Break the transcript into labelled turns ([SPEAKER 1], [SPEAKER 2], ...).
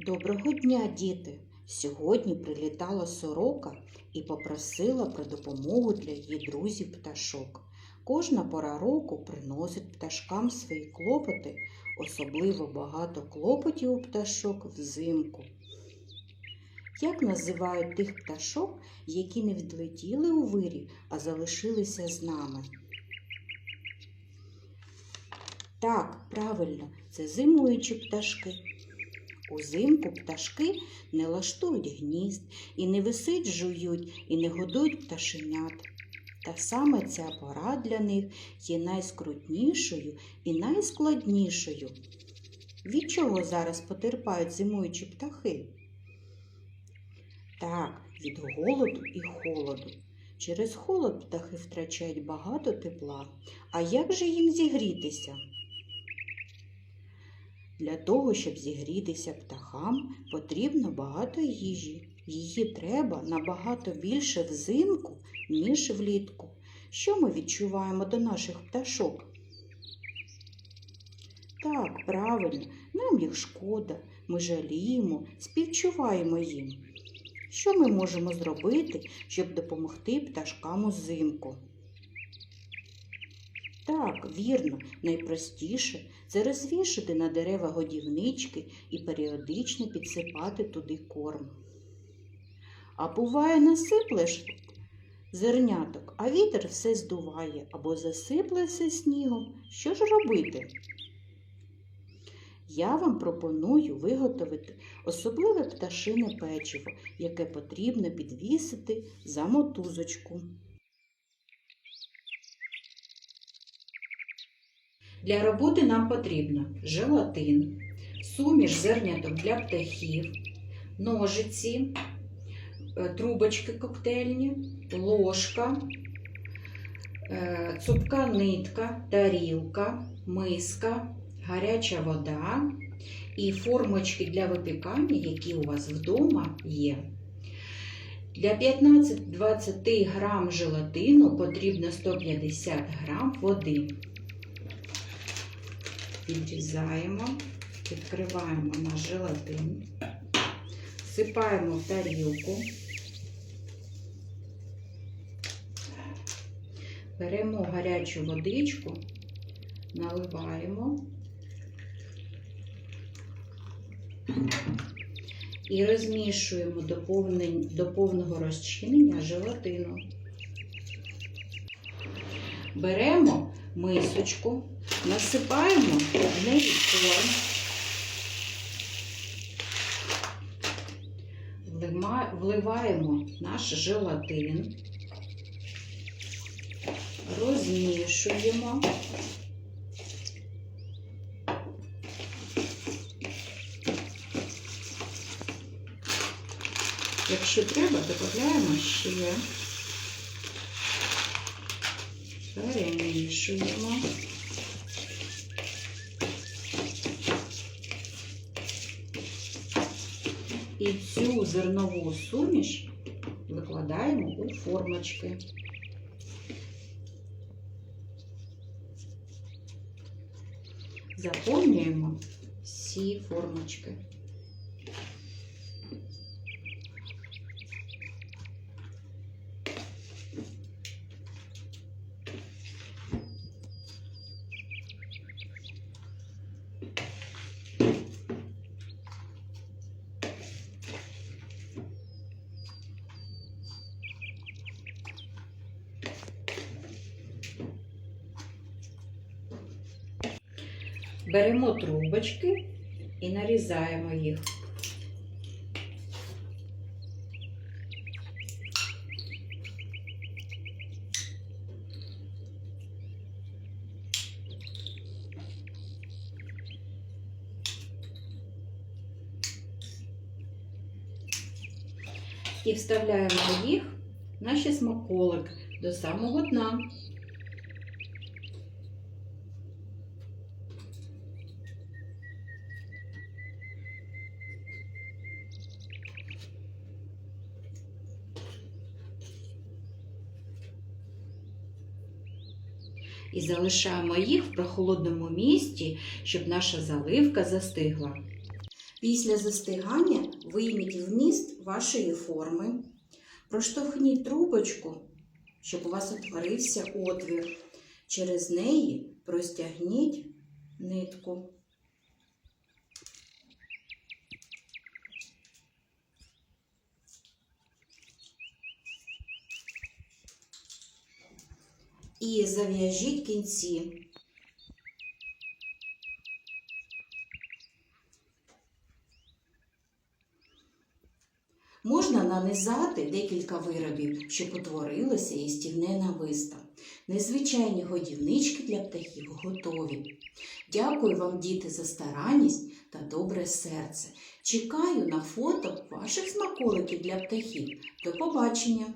[SPEAKER 1] Доброго дня, діти! Сьогодні прилітала сорока і попросила про допомогу для її друзів пташок. Кожна пора року приносить пташкам свої клопоти, особливо багато клопотів у пташок взимку. Як називають тих пташок, які не відлетіли у вирі, а залишилися з нами? Так, правильно, це зимуючі пташки. Узимку пташки не лаштують гнізд, і не висить жують, і не годують пташенят. Та саме ця пора для них є найскрутнішою і найскладнішою. Від чого зараз потерпають зимуючі птахи? Так, від голоду і холоду. Через холод птахи втрачають багато тепла. А як же їм зігрітися? Для того, щоб зігрітися птахам, потрібно багато їжі. Її треба набагато більше взимку, ніж влітку. Що ми відчуваємо до наших пташок? Так, правильно, нам їх шкода, ми жаліємо, співчуваємо їм. Що ми можемо зробити, щоб допомогти пташкам узимку? Так, вірно, найпростіше це розвішати на дерева годівнички і періодично підсипати туди корм. А буває, насиплеш зерняток, а вітер все здуває або засипле все снігом. Що ж робити? Я вам пропоную виготовити особливе пташине печиво, яке потрібно підвісити за мотузочку. Для роботи нам потрібно желатин, суміш зерняток для птахів, ножиці, е, трубочки коктейльні, ложка, е, цупка нитка, тарілка, миска, гаряча вода і формочки для випікання, які у вас вдома є. Для 15-20 грам желатину потрібно 150 грам води. Відрізаємо, відкриваємо наш желатин, всипаємо в тарілку, беремо гарячу водичку, наливаємо і розмішуємо до повного розчинення желатину. Беремо мисочку, насипаємо в неї корм, вливаємо наш желатин, розмішуємо. Якщо треба, додаємо ще. Перемішуємо. І цю зернову суміш викладаємо у формочки. Заповнюємо всі формочки. Беремо трубочки і нарізаємо їх. І вставляємо їх наші смаколики до самого дна. І залишаємо їх в прохолодному місці, щоб наша заливка застигла. Після застигання вийміть вміст вашої форми, проштовхніть трубочку, щоб у вас утворився отвір. Через неї простягніть нитку. І зав'яжіть кінці. Можна нанизати декілька виробів, щоб утворилося їстівне нависто. Незвичайні годівнички для птахів готові. Дякую вам, діти, за старанність та добре серце. Чекаю на фото ваших смаколиків для птахів. До побачення!